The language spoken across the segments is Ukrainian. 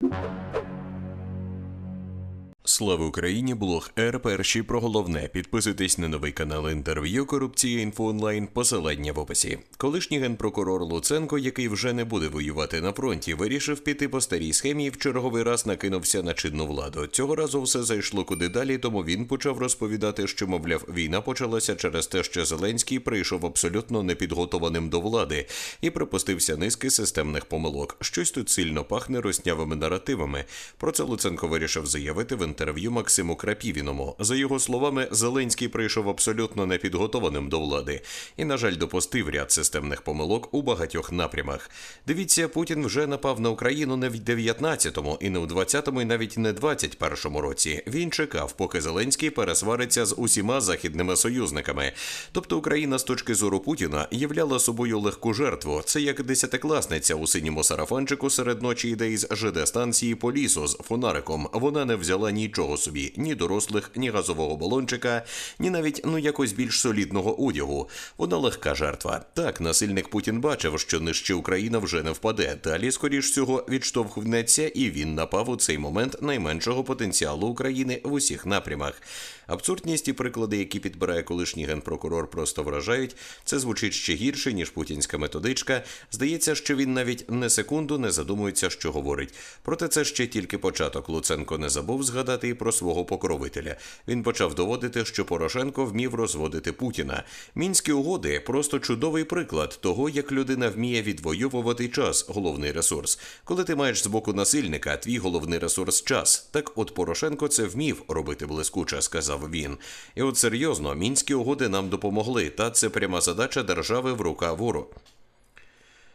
you Слава Україні! Блог Р. Перший про головне. Підписуйтесь на новий канал інтерв'ю Корупція інфо онлайн. Посилання в описі. Колишній генпрокурор Луценко, який вже не буде воювати на фронті, вирішив піти по старій схемі і в черговий раз накинувся на чинну владу. Цього разу все зайшло куди далі, тому він почав розповідати, що мовляв, війна почалася через те, що Зеленський прийшов абсолютно непідготованим до влади і припустився низки системних помилок. Щось тут сильно пахне роснявими наративами. Про це Луценко вирішив заявити в інтерв'ю Максиму Крапівіному. За його словами, Зеленський прийшов абсолютно непідготованим до влади і, на жаль, допустив ряд системних помилок у багатьох напрямах. Дивіться, Путін вже напав на Україну не в 19-му і не в 20-му, і навіть не 21-му році. Він чекав, поки Зеленський пересвариться з усіма західними союзниками. Тобто Україна з точки зору Путіна являла собою легку жертву. Це як десятикласниця у синьому сарафанчику серед ночі йде із ЖД станції по лісу з фонариком. Вона не взяла нічого собі, ні дорослих, ні газового балончика, ні навіть ну якось більш солідного одягу. Вона легка жертва. Так, насильник Путін бачив, що нижче Україна вже не впаде. Далі, скоріш всього, відштовхнеться, і він напав у цей момент найменшого потенціалу України в усіх напрямах. Абсурдність і приклади, які підбирає колишній генпрокурор, просто вражають. Це звучить ще гірше, ніж путінська методичка. Здається, що він навіть не секунду не задумується, що говорить. Проте це ще тільки початок. Луценко не забув згадати і про свого покровителя. Він почав доводити, що Порошенко вмів розводити Путіна. Мінські угоди просто чудовий приклад того, як людина вміє відвоювати час, головний ресурс. Коли ти маєш з боку насильника, твій головний ресурс час. Так, от Порошенко це вмів робити блискуче, сказав він. І от серйозно, мінські угоди нам допомогли, та це пряма задача держави в руках вору.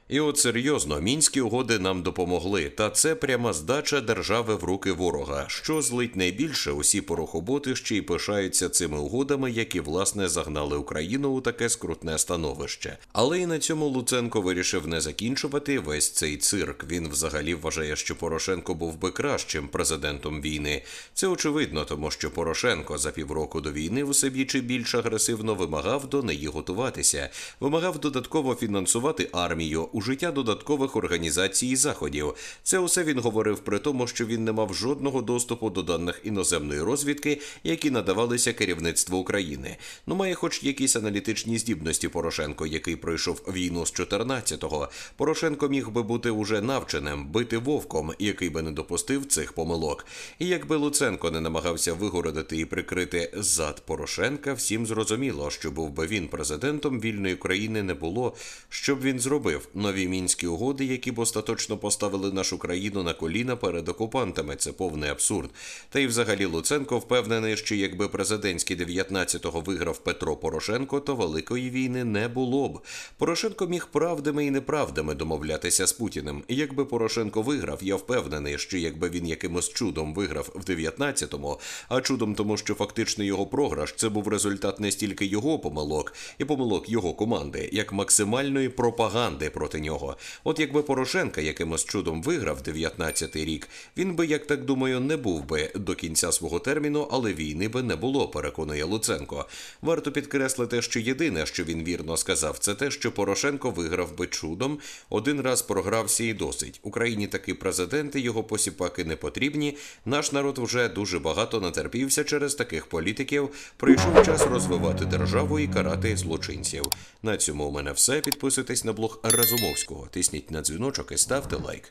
І от серйозно, мінські угоди нам допомогли, та це пряма здача держави в руки ворога. Що злить найбільше, усі порохоботи ще й пишаються цими угодами, які власне загнали Україну у таке скрутне становище. Але і на цьому Луценко вирішив не закінчувати весь цей цирк. Він взагалі вважає, що Порошенко був би кращим президентом війни. Це очевидно, тому що Порошенко за півроку до війни усе більше і більш агресивно вимагав до неї готуватися, вимагав додатково фінансувати армію у життя додаткових організацій і заходів. Це усе він говорив при тому, що він не мав жодного доступу до даних іноземної розвідки, які надавалися керівництву України. Ну має, хоч якісь аналітичні здібності Порошенко, який пройшов війну з 14-го. Порошенко міг би бути уже навченим, бити вовком, який би не допустив цих помилок. І якби Луценко не намагався вигородити і прикрити зад Порошенка, всім зрозуміло, що був би він президентом вільної країни не було. Що б він зробив? Нові мінські угоди, які б остаточно поставили нашу країну на коліна перед окупантами. Це повний абсурд. Та й взагалі Луценко впевнений, що якби президентський 19-го виграв Петро Порошенко, то великої війни не було б. Порошенко міг правдами і неправдами домовлятися з Путіним. Якби Порошенко виграв, я впевнений, що якби він якимось чудом виграв в 19-му, а чудом тому, що фактично його програш це був результат не стільки його помилок і помилок його команди, як максимальної пропаганди проти нього. От якби Порошенка якимось чудом виграв 19-й рік, він би, як так думаю, не був би до кінця свого терміну, але війни би не було, переконує Луценко. Варто підкреслити, що єдине, що він вірно сказав, це те, що Порошенко виграв би чудом, один раз програвся і досить. Україні такі президенти, його посіпаки не потрібні. Наш народ вже дуже багато натерпівся через таких політиків. Прийшов час розвивати державу і карати злочинців. На цьому у мене все. Підписуйтесь на блог Разумовського, тисніть на дзвіночок і ставте лайк.